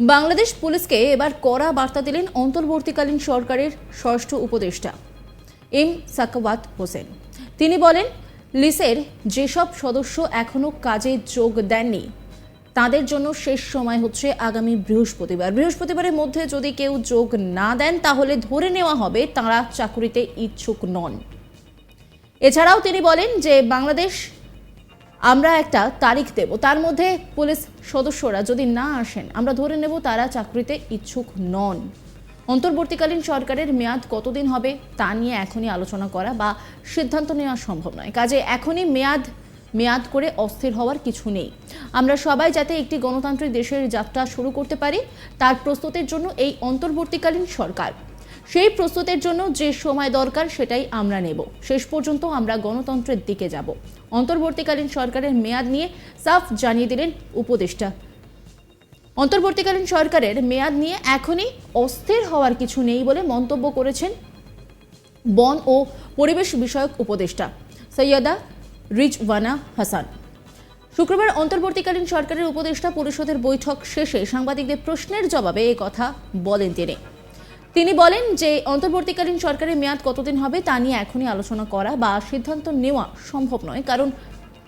বাংলাদেশ পুলিশকে এবার কড়া বার্তা দিলেন অন্তর্বর্তীকালীন সরকারের ষষ্ঠ উপদেষ্টা এম সাকাওয়াত হোসেন। তিনি বলেন, লিসের যেসব সদস্য এখনও কাজে যোগ দেননি, তাদের জন্য শেষ সময় হচ্ছে আগামী বৃহস্পতিবার। বৃহস্পতিবারের মধ্যে যদি কেউ যোগ না দেন, তাহলে ধরে নেওয়া হবে তারা চাকুরিতে ইচ্ছুক নন। এছাড়াও তিনি বলেন যে বাংলাদেশ আমরা একটা তারিখ দেব। তার মধ্যে পুলিশ সদস্যরা যদি না আসেন, আমরা ধরে নেব তারা চাকরিতে ইচ্ছুক নন। অন্তর্বর্তীকালীন সরকারের মেয়াদ কতদিন হবে তা নিয়ে এখনই আলোচনা করা বা সিদ্ধান্ত নেওয়া সম্ভব নয়। কাজে এখনই মেয়াদ মেয়াদ করে অস্থির হওয়ার কিছু নেই। আমরা সবাই যাতে একটি গণতান্ত্রিক দেশের যাত্রা শুরু করতে পারি, তার প্রস্তুতির জন্য এই অন্তর্বর্তীকালীন সরকার। সেই প্রস্তুতের জন্য যে সময় দরকার সেটাই আমরা নেব। শেষ পর্যন্ত আমরা গণতন্ত্রের দিকে যাব। অন্তর্বর্তীকালীন সরকারের মেয়াদ নিয়ে সাফ জানিয়ে দিলেন উপদেষ্টা। অন্তর্বর্তীকালীন সরকারের মেয়াদ নিয়ে এখনই অস্থির হওয়ার কিছু নেই বলে মন্তব্য করেছেন বন ও পরিবেশ বিষয়ক উপদেষ্টা সৈয়দা রিজওয়ানা হাসান। শুক্রবার অন্তর্বর্তীকালীন সরকারের উপদেষ্টা পরিষদের বৈঠক শেষে সাংবাদিকদের প্রশ্নের জবাবে এ কথা বলেন তিনি। তিনি বলেন যে অন্তর্বর্তীকালীন সরকারের মেয়াদ কতদিন হবে তা নিয়ে এখনই আলোচনা করা বা সিদ্ধান্ত নেওয়া সম্ভব নয়। কারণ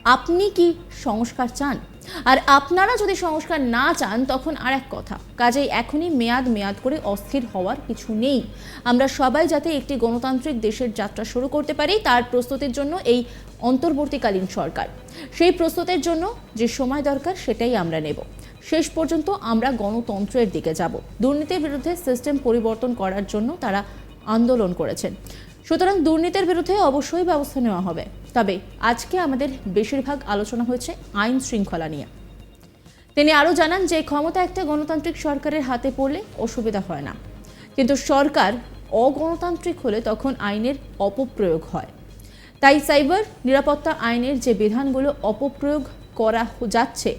আপনি কি সংস্কার চান? আর আপনারা যদি সংস্কার না চান, তখন আর এক কথা, কাজেই এখনই মেয়াদ মেয়াদ করে অস্থির হওয়ার কিছু নেই। আমরা সবাই যাতে একটি গণতান্ত্রিক দেশের যাত্রা শুরু করতে পারি, তার প্রস্তুতির জন্য এই অন্তর্বর্তীকালীন সরকার। সেই প্রস্তুতের জন্য যে সময় দরকার, সেটাই আমরা নেব। শেষ পর্যন্ত আমরা গণতন্ত্রের দিকে যাব। দুর্নীতির বিরুদ্ধে সিস্টেম পরিবর্তন করার জন্য তারা আন্দোলন করেছেন। সুতরাং দুর্নীতির বিরুদ্ধে অবশ্যই ব্যবস্থা নেওয়া হবে। তবে আজকে আমাদের বেশিরভাগ আলোচনা হয়েছে আইন শৃঙ্খলা নিয়ে। তিনি আরও জানান যে, ক্ষমতা একটা গণতান্ত্রিক সরকারের হাতে পড়লে অসুবিধা হয় না। কিন্তু সরকার অগণতান্ত্রিক হলে তখন আইনের অপপ্রয়োগ হয়। তাই সাইবার নিরাপত্তা আইনের যে বিধানগুলো অপপ্রয়োগ করা যাচ্ছে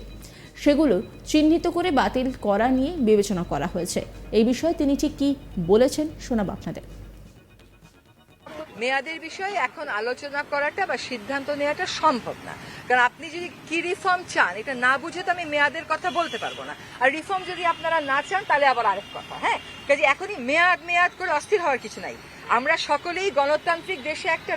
সেগুলো চিহ্নিত করে বাতিল করা নিয়ে বিবেচনা করা হয়েছে। এই বিষয়ে তিনি ঠিক কি বলেছেন শোনাব আপনাদের। মেয়াদের বিষয়ে এখন আলোচনা করাটা বা সিদ্ধান্ত নেওয়াটা সম্ভব না। কারণ আপনি যদি কি রিফর্ম চান, এটা না বুঝে তো আমি মেয়াদের কথা বলতে পারব না। আর রিফর্ম যদি আপনারা না চান, তাহলে আবার আরেক কথা হ্যাঁ? কাজে এখনই মেয়াদ মেয়াদ করে অস্থির হওয়ার কিছু নাই। আমরা সকলেই গণতান্ত্রিক দেশে একটা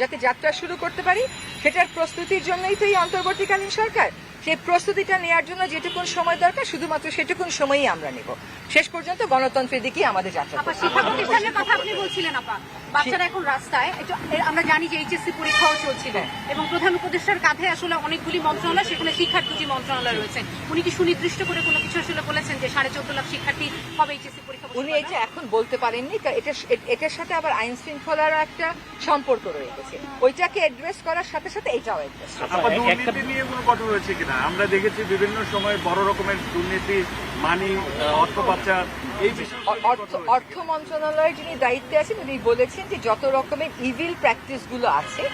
যাতে যাত্রা শুরু করতে পারি, সেটার প্রস্তুতির জন্যই তো এই অন্তর্বর্তীকালীন সরকার। সেই প্রস্তুতিটা নেওয়ার জন্য যেটুকুন সময় দরকার, শুধুমাত্র সেটুকুন সময়ই আমরা নেব শেষ পর্যন্ত গণতন্ত্রের দিকেই আমাদের যাত্রা। শিক্ষা প্রতিষ্ঠানের কথা আপনি বলছিলেন, আপা বাচ্চারা এখন রাস্তায় এটা আমরা জানি যে এইচএসসি পরীক্ষাও চলছিল। এবং প্রধান উপদেষ্টার কাঁধে আসলে অনেকগুলি মন্ত্রণালয় সেখানে শিক্ষার দুটি মন্ত্রণালয় রয়েছে উনি কি সুনির্দিষ্ট করে কোনো কিছু আসলে বলেছেন যে সাড়ে চোদ্দ লাখ শিক্ষার্থী হবে এইচএসসি পরীক্ষা উনি এটা এখন বলতে পারেননি কারণ এটা এটার সাথে আবার আইন শৃঙ্খলার একটা সম্পর্ক রয়ে গেছে। ওইটাকে অ্যাড্রেস করার সাথে সাথে এটাও অ্যাড্রেস দুর্নীতি নিয়ে কোনো ঘটনা হয়েছে কিনা? আমরা দেখেছি বিভিন্ন সময় বড় রকমের দুর্নীতি মানি অর্থ পাচার এই বিষয়ে অর্থ মন্ত্রণালয়ের যিনি দায়িত্বে আছেন উনি বলেছেন যে যত রকমের ইভিল প্র্যাকটিসগুলো আছে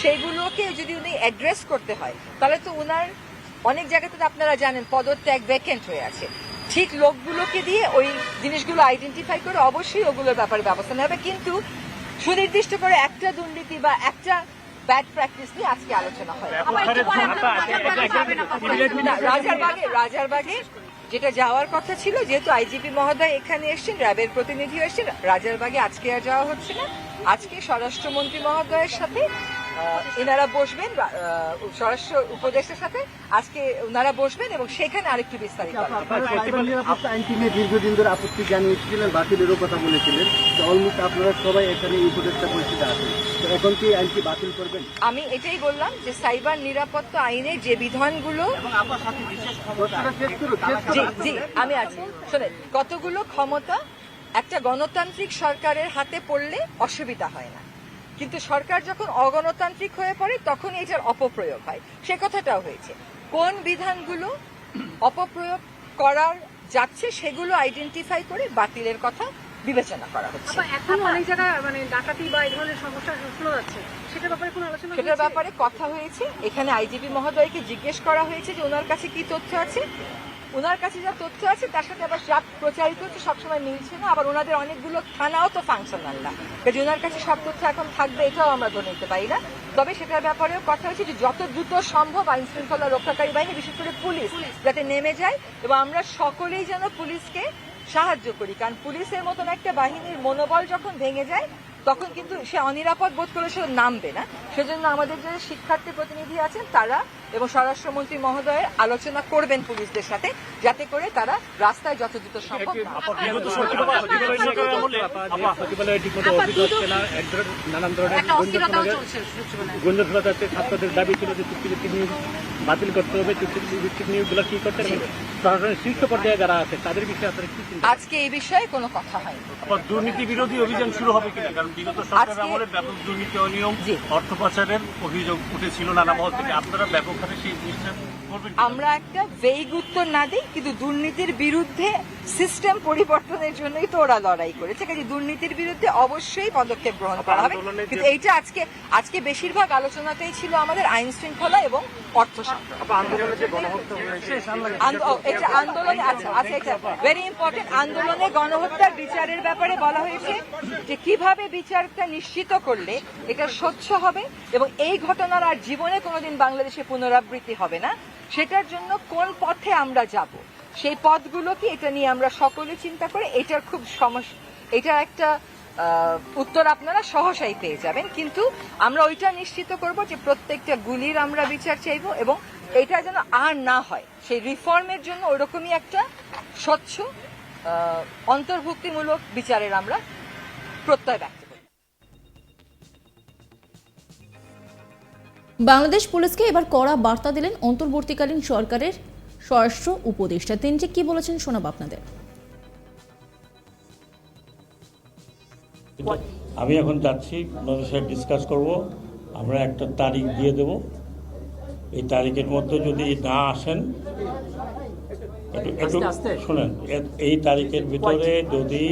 সেইগুলোকে যদি উনি অ্যাড্রেস করতে হয় তাহলে তো উনার অনেক জায়গাতে তো আপনারা জানেন পদত্যাগ ভ্যাকেন্ট হয়ে আছে। ঠিক লোকগুলোকে দিয়ে ওই জিনিসগুলো আইডেন্টিফাই করে অবশ্যই ওগুলোর ব্যাপারে ব্যবস্থা নেওয়া হবে। কিন্তু সুনির্দিষ্ট করে একটা দুর্নীতি বা একটা ব্যাড প্র্যাকটিস নিয়ে আজকে আলোচনা হয়। রাজারবাগে রাজারবাগে যেটা যাওয়ার কথা ছিল, যেহেতু আইজিপি মহোদয় এখানে এসছেন, র্যাবের প্রতিনিধি এসছেন, রাজারবাগে আজকে আর যাওয়া হচ্ছে না। আজকে স্বরাষ্ট্রমন্ত্রী মহোদয়ের সাথে এনারা বসবেন স্বরাষ্ট্র উপদেশের সাথে। আজকে ওনারা বসবেন এবং সেখানে আরেকটু বিস্তারিত নিয়ে দীর্ঘদিন ধরে আপত্তি জানিয়েছিলেন বাতিলেরও কথা বলেছিলেন। অলমোস্ট আপনারা সবাই এখানে উপদেষ্টা পরিস্থিতি আছেন। এখন কি আইনটি বাতিল করবেন? আমি এটাই বললাম যে সাইবার নিরাপত্তা আইনের যে বিধানগুলো জি আমি আছি। শোনেন কতগুলো ক্ষমতা একটা গণতান্ত্রিক সরকারের হাতে পড়লে অসুবিধা হয় না। কিন্তু সরকার যখন অগণতান্ত্রিক হয়ে পড়ে তখন এটার অপপ্রয়োগ হয়। সে কথাটাও হয়েছে। কোন বিধানগুলো অপপ্রয়োগ করার যাচ্ছে সেগুলো আইডেন্টিফাই করে বাতিলের কথা বিবেচনা করা হচ্ছে। এখন অনেক জায়গায় মানে ডাকাতি বা এই ধরনের সমস্যা শোনা যাচ্ছে। সেটার ব্যাপারে কোনো আলোচনা সেটার ব্যাপারে কথা হয়েছে। এখানে আইজিপি মহোদয়কে জিজ্ঞেস করা হয়েছে যে ওনার কাছে কি তথ্য আছে। ওনার কাছে যা তথ্য আছে, তার সাথে আবার যা প্রচারিত হচ্ছে, সবসময় মিলছে না। আবার ওনাদের অনেকগুলো থানাও তো ফাংশনাল না। কাজে ওনার কাছে সব তথ্য এখন থাকবে, এটাও আমরা ধরে নিতে পারি না। তবে সেটার ব্যাপারেও কথা হচ্ছে যে, যত দ্রুত সম্ভব আইন শৃঙ্খলা রক্ষাকারী বাহিনী, বিশেষ করে পুলিশ, যাতে নেমে যায় এবং আমরা সকলেই যেন পুলিশকে সাহায্য করি। কারণ পুলিশের মতন একটা বাহিনীর মনোবল যখন ভেঙে যায় তখন কিন্তু সে অনিরাপদ বোধ করে সে নামবে না সেজন্য আমাদের যে শিক্ষার্থী প্রতিনিধি আছেন তারা এবং স্বরাষ্ট্রমন্ত্রী মহোদয়ের আলোচনা করবেন পুলিশদের সাথে যাতে করে তারা রাস্তায় যত দ্রুত সম্ভব নানান ধরনের ছাত্রদের দাবি ছিল যে চুক্তিভিত্তিক নিয়োগ বাতিল করতে হবে নিয়োগগুলো কি করতে হবে? প্রশাসনের শীর্ষ পর্যায়ে যারা আছে তাদের বিষয়ে আপনারা কি আজকে এই বিষয়ে কোনো কথা আবার দুর্নীতি বিরোধী অভিযান শুরু হবে কিনা? কারণ বিগত সরকারের আমলে ব্যাপক দুর্নীতি অনিয়ম অর্থ পাচারের অভিযোগ উঠেছিল নানা মহল থেকে। আপনারা ব্যাপক হারে সেই জিনিসটা আমরা একটা ভেইগ উত্তর না দিই কিন্তু দুর্নীতির বিরুদ্ধে সিস্টেম পরিবর্তনের জন্যই তো ওরা লড়াই করেছে। কাজে দুর্নীতির বিরুদ্ধে অবশ্যই পদক্ষেপ গ্রহণ করা হবে। কিন্তু এইটা আজকে আজকে বেশিরভাগ আলোচনাতেই ছিল আমাদের আইন শৃঙ্খলা এবং অর্থ আন্দোলনে। আচ্ছা আচ্ছা ভেরি ইম্পর্টেন্ট আন্দোলনে গণহত্যার বিচারের ব্যাপারে বলা হয়েছে যে কীভাবে বিচারটা নিশ্চিত করলে এটা স্বচ্ছ হবে এবং এই ঘটনার আর জীবনে কোনোদিন বাংলাদেশে পুনরাবৃত্তি হবে না সেটার জন্য কোন পথে আমরা যাব? সেই পথগুলো কি এটা নিয়ে আমরা সকলে চিন্তা করে? এটার খুব সমস্যা এটা একটা উত্তর আপনারা সহসাই পেয়ে যাবেন, কিন্তু আমরা ওইটা নিশ্চিত করব যে প্রত্যেকটা গুলির আমরা বিচার চাইব এবং এটা যেন আর না হয়। সেই রিফর্মের জন্য ওরকমই একটা স্বচ্ছ অন্তর্ভুক্তিমূলক বিচারের আমরা প্রত্যয় ব্যক্ত বাংলাদেশ পুলিশকে এবার কড়া বার্তা দিলেন অন্তর্বর্তীকালীন সরকারের স্বরাষ্ট্র উপদেষ্টা। তিনি যে কি বলেছেন শোনাব আপনাদের? আমি এখন যাচ্ছি ওনাদের সাথে ডিসকাস করব। আমরা একটা তারিখ দিয়ে দেব। এই তারিখের মধ্যে যদি না আসেন একটু একটু শোনেন এই তারিখের ভিতরে যদি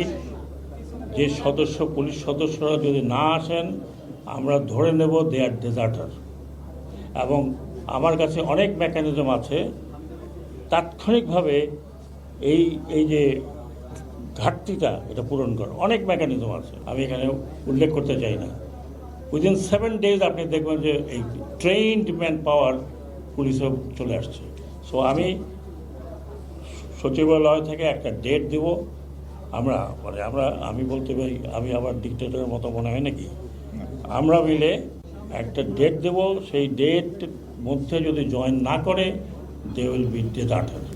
যে সদস্য পুলিশ সদস্যরা যদি না আসেন আমরা ধরে নেব দে আর ডেজার্টার এবং আমার কাছে অনেক মেকানিজম আছে। তাৎক্ষণিকভাবে এই এই যে ঘাটতিটা এটা পূরণ করা। অনেক মেকানিজম আছে। আমি এখানে উল্লেখ করতে চাই না। উইদিন সেভেন ডেজ আপনি দেখবেন যে এই ট্রেইনড ম্যান পাওয়ার পুলিশও চলে আসছে। সো আমি সচিবালয় থেকে একটা ডেট দিব। আমরা মানে আমরা, আমি বলতে পারি, আমি আবার ডিক্টেটরের মতো মনে হয় নাকি? আমরা মিলে একটা ডেট দেব। সেই ডেট মধ্যে যদি জয়েন না করে দে উইল বি ডেজার্টার